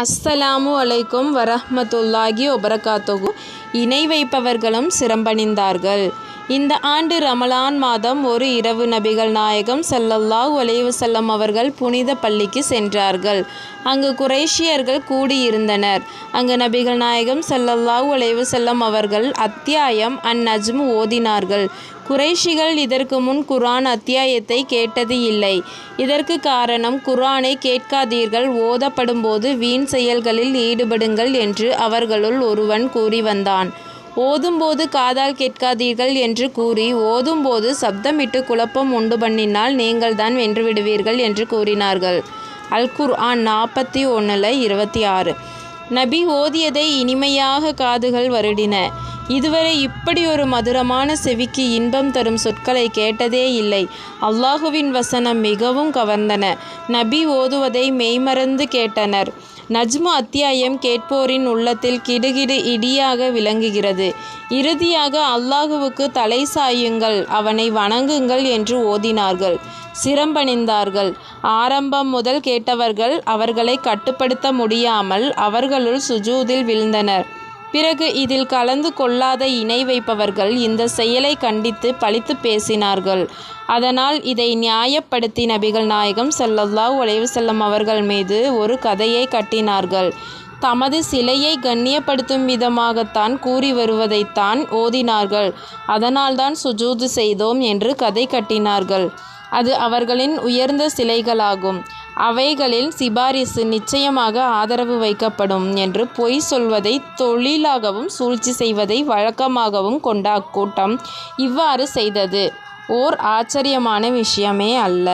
அஸ்ஸலாமு அலைக்கும் வரஹ்மத்துல்லாஹி வபரகாத்துஹு. இணை வைப்பவர்களும் சிரம்பணிந்தார்கள் இந்த ஆண்டு ரமலான் மாதம் ஒரு இரவு நபிகள் நாயகம் ஸல்லல்லாஹு அலைஹி வஸல்லம் அவர்கள் புனித பள்ளிக்கு சென்றார்கள். அங்கு குறைஷியர்கள் கூடியிருந்தனர். அங்கு நபிகள் நாயகம் ஸல்லல்லாஹு அலைஹி வஸல்லம் அவர்கள் அத்தியாயம் அன் ஓதினார்கள். குறைஷிகள் இதற்கு முன் குரான் அத்தியாயத்தை கேட்டது இல்லை. இதற்கு காரணம் குரானை கேட்காதீர்கள் ஓதப்படும்போது வீண் செயல்களில் ஈடுபடுங்கள் என்று அவர்களுள் ஒருவன் கூறி வந்தான். ஓதும்போது காதால் கேட்காதீர்கள் என்று கூறி ஓதும்போது சப்தமிட்டு குழப்பம் உண்டு பண்ணினால் நீங்கள்தான் வென்று விடுவீர்கள் என்று கூறினார்கள். அல் குர்ஆன் நாற்பத்தி ஒன்றில் இருபத்தி ஆறு. நபி ஓதியதை இனிமையாக காதுகள் வருடின. இதுவரை இப்படி ஒரு மதுரமான செவிக்கு இன்பம் தரும் சொற்களை கேட்டதே இல்லை. அல்லாஹுவின் வசனம் மிகவும் கவர்ந்தன. நபி ஓதுவதை மெய்மறந்து கேட்டனர். நஜ்மு அத்தியாயம் கேட்போரின் உள்ளத்தில் கிடுகிடு இடியாக விளங்குகிறது. இறுதியாக அல்லாஹுவுக்கு தலை சாயுங்கள் அவனை வணங்குங்கள் என்று ஓதினார்கள். சிரம்பணிந்தார்கள். ஆரம்பம் முதல் கேட்டவர்கள் அவர்களை கட்டுப்படுத்த முடியாமல் அவர்களுள் சுஜூதில் விழுந்தனர். பிறகு இதில் கலந்து கொள்ளாத இணை வைப்பவர்கள் இந்த செயலை கண்டித்து பழித்து பேசினார்கள். அதனால் இதை நியாயப்படுத்தி நபிகள் நாயகம் ஸல்லல்லாஹு உழைவு செல்லும் அவர்கள் மீது ஒரு கதையை கட்டினார்கள். தமது சிலையை கண்ணியப்படுத்தும் விதமாகத்தான் கூறி வருவதைத்தான் ஓதினார்கள். அதனால்தான் சுஜூது செய்தோம் என்று கதை கட்டினார்கள். அது அவர்களின் உயர்ந்த சிலைகளாகும். அவைகளில் சிபாரிசு நிச்சயமாக ஆதரவு வைக்கப்படும் என்று பொய் சொல்வதை தொழிலாகவும் சூழ்ச்சி செய்வதை வழக்கமாகவும் கொண்ட அக்கூட்டம் இவ்வாறு செய்தது. ஓர் ஆச்சரியமான விஷயமே அல்ல.